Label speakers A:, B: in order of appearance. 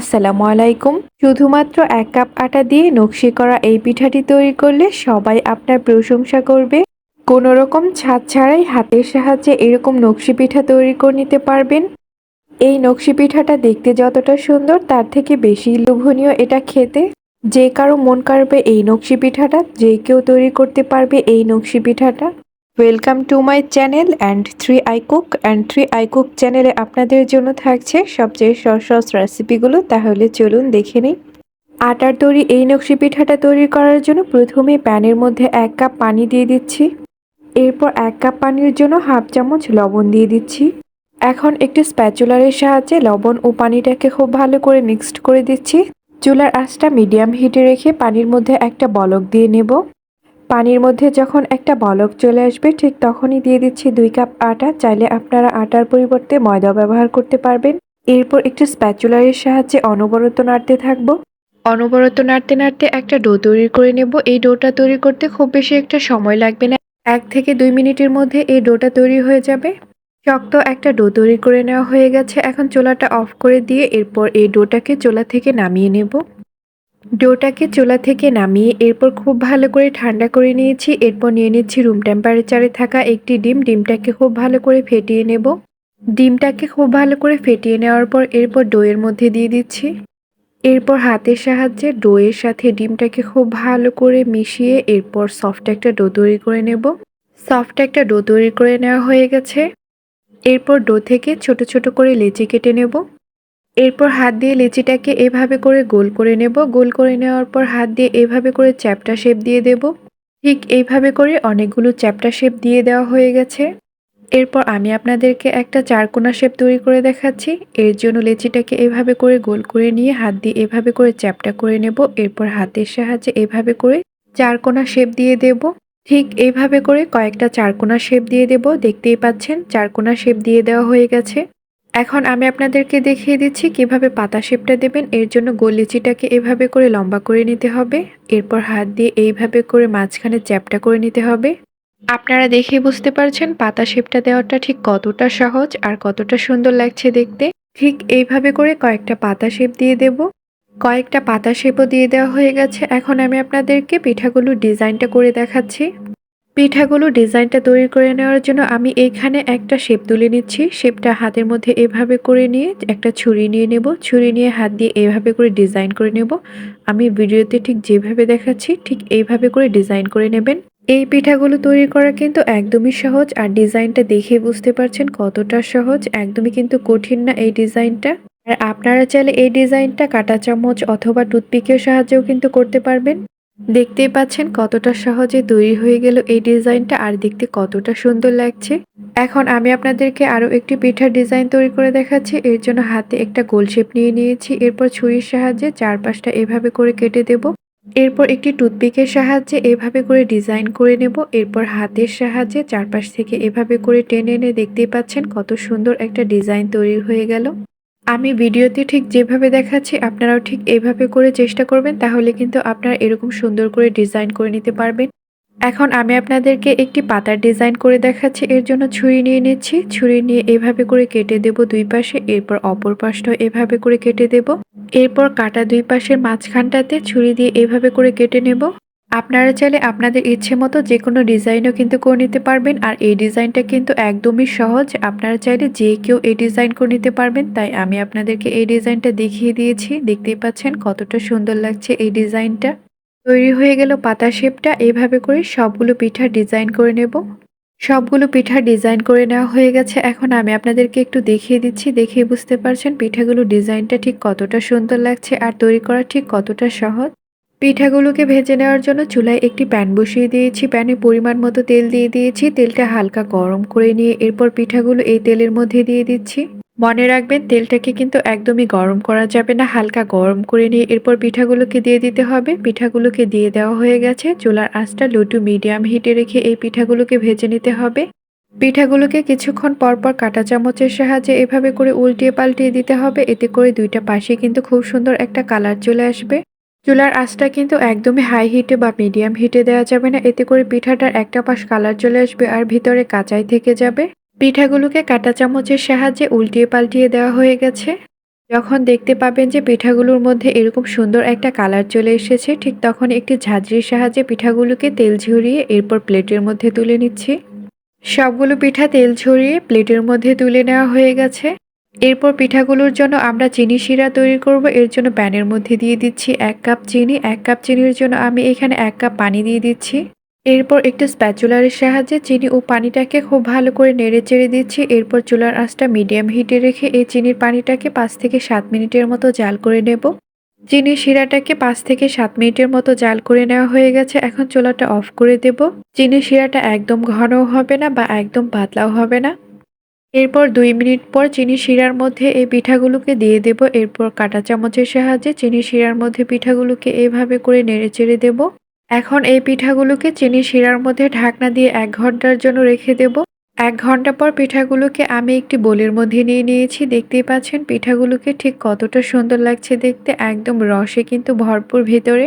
A: আসসালামু আলাইকুম। শুধুমাত্র এক কাপ আটা দিয়ে নকশি করা এই পিঠাটি তৈরি করলে সবাই আপনার প্রশংসা করবে। কোনো রকম ছাদ ছাড়াই হাতের সাহায্যে এরকম নকশি পিঠা তৈরি করে নিতে পারবেন। এই নকশি পিঠাটা দেখতে যতটা সুন্দর, তার থেকে বেশি লোভনীয় এটা খেতে। যে কারও মন কাড়বে এই নকশি পিঠাটা, যে কেউ তৈরি করতে পারবে এই নকশি পিঠাটা। Welcome to my channel and three I cook and three I cook চ্যানেলে আপনাদের জন্য থাকছে সবচেয়ে সহজ রেসিপিগুলো তাহলে চলুন দেখে নিই। আটার তৈরি এই নকশি পিঠাটা তৈরি করার জন্য প্রথমে প্যানের মধ্যে এক কাপ পানি দিয়ে দিচ্ছি। এরপর এক কাপ পানির জন্য হাফ চামচ লবণ দিয়ে দিচ্ছি। এখন একটি স্প্যাচুলারের সাহায্যে লবণ ও পানিটাকে খুব ভালো করে মিক্সড করে দিচ্ছি। চুলার আঁচটা মিডিয়াম হিটে রেখে পানির মধ্যে একটা বলক দিয়ে নেব। পানির মধ্যে যখন একটা বলক চলে আসবে, ঠিক তখনই দিয়ে দিচ্ছি দুই কাপ আটা। চাইলে আপনারা আটার পরিবর্তে ময়দা ব্যবহার করতে পারবেন। এরপর একটু স্প্যাচুলারের সাহায্যে অনবরত নাড়তে থাকব। অনবরত নাড়তে নাড়তে একটা ডো তৈরি করে নেব। এই ডোটা তৈরি করতে খুব বেশি একটা সময় লাগবে না। এক থেকে দুই মিনিটের মধ্যে এই ডোটা তৈরি হয়ে যাবে। শক্ত একটা ডো তৈরি করে নেওয়া হয়ে গেছে। এখন চোলাটা অফ করে দিয়ে এরপর এই ডোটাকে চোলা থেকে নামিয়ে নেব। ডোটাকে চোলা থেকে নামিয়ে এরপর খুব ভালো করে ঠান্ডা করে নিয়েছি। এরপর নিয়ে নিচ্ছি রুম টেম্পারেচারে থাকা একটি ডিম। ডিমটাকে খুব ভালো করে ফেটিয়ে নেব। ডিমটাকে খুব ভালো করে ফেটিয়ে নেওয়ার পর এরপর ডোয়ের মধ্যে দিয়ে দিচ্ছি। এরপর হাতের সাহায্যে ডোয়ের সাথে ডিমটাকে খুব ভালো করে মিশিয়ে এরপর সফট একটা ডো তৈরি করে নেব। সফট একটা ডো তৈরি করে নেওয়া হয়ে গেছে। এরপর ডো থেকে ছোট ছোট করে লেচি কেটে নেব। এরপর হাত দিয়ে লেচিটাকে এভাবে করে গোল করে নেব। গোল করে নেওয়ার পর হাত দিয়ে এভাবে করে চ্যাপটা শেপ দিয়ে দেব। ঠিক এইভাবে করে অনেকগুলো চ্যাপটা শেপ দিয়ে দেওয়া হয়ে গেছে। এরপর আমি আপনাদেরকে একটা চারকোনা শেপ তৈরি করে দেখাচ্ছি। এর জন্য লেচিটাকে এভাবে করে গোল করে নিয়ে হাত দিয়ে এভাবে করে চ্যাপটা করে নেব। এরপর হাতের সাহায্যে এভাবে করে চারকোনা শেপ দিয়ে দেব। ঠিক এইভাবে করে কয়েকটা চারকোনা শেপ দিয়ে দেব। দেখতেই পাচ্ছেন, চারকোনা শেপ দিয়ে দেওয়া হয়ে গেছে। এখন আমি আপনাদেরকে দেখিয়ে দিচ্ছি কীভাবে পাতা শেপটা দেবেন। এর জন্য গোল লিচিটাকে এভাবে করে লম্বা করে নিতে হবে। এরপর হাত দিয়ে এইভাবে করে মাঝখানে চ্যাপটা করে নিতে হবে। আপনারা দেখে বুঝতে পারছেন পাতা শেপটা দেওয়াটা ঠিক কতটা সহজ আর কতটা সুন্দর লাগছে দেখতে। ঠিক এইভাবে করে কয়েকটা পাতা শেপ দিয়ে দেব। কয়েকটা পাতা শেপও দিয়ে দেওয়া হয়ে গেছে। এখন আমি আপনাদেরকে পিঠাগুলোর ডিজাইনটা করে দেখাচ্ছি। পিঠাগুলো ডিজাইনটা তৈরি করে নেওয়ার জন্য আমি এখানে একটা শেপ তুলে নিচ্ছি। শেপটা হাতের মধ্যে এভাবে করে নিয়ে একটা ছুরি নিয়ে নেব। ছুরি নিয়ে হাত দিয়ে এভাবে করে ডিজাইন করে নেব। আমি ভিডিওতে ঠিক যেভাবে দেখাচ্ছি, ঠিক এইভাবে করে ডিজাইন করে নেবেন। এই পিঠাগুলো তৈরি করা কিন্তু একদমই সহজ আর ডিজাইনটা দেখে বুঝতে পারছেন কতটা সহজ, একদমই কিন্তু কঠিন না এই ডিজাইনটা। আর আপনারা চাইলে এই ডিজাইনটা কাটা চামচ অথবা টুথপিকের সাহায্যেও কিন্তু করতে পারবেন। দেখতেই পাচ্ছেন কতটা সহজে তৈরি হয়ে গেল এই ডিজাইনটা আর দেখতে কতটা সুন্দর লাগছে। এখন আমি আপনাদেরকে আরও একটি পিঠার ডিজাইন তৈরি করে দেখাচ্ছি। এর জন্য হাতে একটা গোল শেপ নিয়ে নিয়েছি। এরপর ছুরির সাহায্যে চারপাশটা এভাবে করে কেটে দেব। এরপর একটি টুথপিকের সাহায্যে এভাবে করে ডিজাইন করে নেব। এরপর হাতের সাহায্যে চারপাশ থেকে এভাবে করে টেনে এনে দেখতেই পাচ্ছেন কত সুন্দর একটা ডিজাইন তৈরি হয়ে গেল। আমি ভিডিওতে ঠিক যেভাবে দেখাচ্ছি, আপনারাও ঠিক এইভাবে করে চেষ্টা করবেন, তাহলে কিন্তু আপনারা এরকম সুন্দর করে ডিজাইন করে নিতে পারবেন। এখন আমি আপনাদেরকে একটি পাতার ডিজাইন করে দেখাচ্ছি, এর জন্য ছুরি নিয়ে নিচ্ছি। ছুরি নিয়ে এভাবে করে কেটে দেব দুই পাশে, এরপর অপর পাশটাও এভাবে করে কেটে দেব। এরপর কাটা দুই পাশের মাঝখানটাতে ছুরি দিয়ে এভাবে করে কেটে নেব। আপনারা চাইলে আপনাদের ইচ্ছে মতো যে কোনো ডিজাইনও কিন্তু করে নিতে পারবেন, আর এই ডিজাইনটা কিন্তু একদমই সহজ। আপনারা চাইলে যে কেউ এই ডিজাইন করে নিতে পারবেন, তাই আমি আপনাদেরকে এই ডিজাইনটা দেখিয়ে দিয়েছি। দেখতেই পাচ্ছেন কতটা সুন্দর লাগছে এই ডিজাইনটা। তৈরি হয়ে গেল পাতা শেপটা, এইভাবে করে সবগুলো পিঠা ডিজাইন করে নেব। সবগুলো পিঠা ডিজাইন করে নেওয়া হয়ে গেছে। এখন আমি আপনাদেরকে একটু দেখিয়ে দিচ্ছি দেখিয়ে বুঝতে পারছেন পিঠাগুলো ডিজাইনটা ঠিক কতটা সুন্দর লাগছে, আর তৈরি করা ঠিক কতটা সহজ। পিঠাগুলোকে ভেজে নেওয়ার জন্য চুলায় একটি প্যান বসিয়ে দিয়েছি। প্যানে পরিমাণ মতো তেল দিয়ে দিয়েছি। তেলটা হালকা গরম করে নিয়ে এরপর পিঠাগুলো এই তেলের মধ্যে দিয়ে দিচ্ছি। মনে রাখবেন, তেলটাকে কিন্তু একদমই গরম করা যাবে না। হালকা গরম করে নিয়ে এরপর পিঠাগুলোকে দিয়ে দিতে হবে। পিঠাগুলোকে দিয়ে দেওয়া হয়ে গেছে। চুলার আঁচটা লো টু মিডিয়াম হিটে রেখে এই পিঠাগুলোকে ভেজে নিতে হবে। পিঠাগুলোকে কিছুক্ষণ পরপর কাঁটা চামচের সাহায্যে এভাবে করে উল্টিয়ে পাল্টিয়ে দিতে হবে। এতে করে দুইটা পাশে কিন্তু খুব সুন্দর একটা কালার চলে আসবে। চুলার আঁচটা কিন্তু একদমই হাই হিটে বা মিডিয়াম হিটে দেওয়া যাবে না। এতে করে পিঠাটার একটা পাশ কালার চলে আসবে আর ভিতরে কাঁচাই থেকে যাবে। পিঠাগুলোকে কাঁটা চামচের সাহায্যে উল্টিয়ে পাল্টিয়ে দেওয়া হয়ে গেছে। যখন দেখতে পাবেন যে পিঠাগুলোর মধ্যে এরকম সুন্দর একটা কালার চলে এসেছে, ঠিক তখন একটি ঝাঁঝরির সাহায্যে পিঠাগুলোকে তেল ঝরিয়ে এরপর প্লেটের মধ্যে তুলে নিচ্ছি। সবগুলো পিঠা তেল ছড়িয়ে প্লেটের মধ্যে তুলে নেওয়া হয়ে গেছে। এরপর পিঠাগুলোর জন্য আমরা চিনি শিরা তৈরি করব। এর জন্য প্যানের মধ্যে দিয়ে দিচ্ছি এক কাপ চিনি। এক কাপ চিনির জন্য আমি এখানে এক কাপ পানি দিয়ে দিচ্ছি। এরপর একটু স্প্যাচুলারের সাহায্যে চিনি ও পানিটাকে খুব ভালো করে নেড়ে চেড়ে দিচ্ছি। এরপর চুলার আঁচটা মিডিয়াম হিটে রেখে এই চিনির পানিটাকে পাঁচ থেকে সাত মিনিটের মতো জাল করে নেব। চিনি শিরাটাকে পাঁচ থেকে সাত মিনিটের মতো জাল করে নেওয়া হয়ে গেছে। এখন চুলাটা অফ করে দেব। চিনি শিরাটা একদম ঘনও হবে না বা একদম পাতলাও হবে না। এরপর দুই মিনিট পর চিনি শিরার মধ্যে এই পিঠাগুলোকে দিয়ে দেব। এরপর কাঁটা চামচের সাহায্যে চিনি শিরার মধ্যে পিঠাগুলোকে এভাবে করে নেড়ে চেড়ে দেব। এখন এই পিঠাগুলোকে চিনি শিরার মধ্যে ঢাকনা দিয়ে এক ঘণ্টার জন্য রেখে দেব। এক ঘণ্টা পর পিঠাগুলোকে আমি একটি বোলের মধ্যে নিয়ে নিয়েছি। দেখতেই পাচ্ছেন পিঠাগুলোকে ঠিক কতটা সুন্দর লাগছে দেখতে। একদম রসে কিন্তু ভরপুর ভেতরে।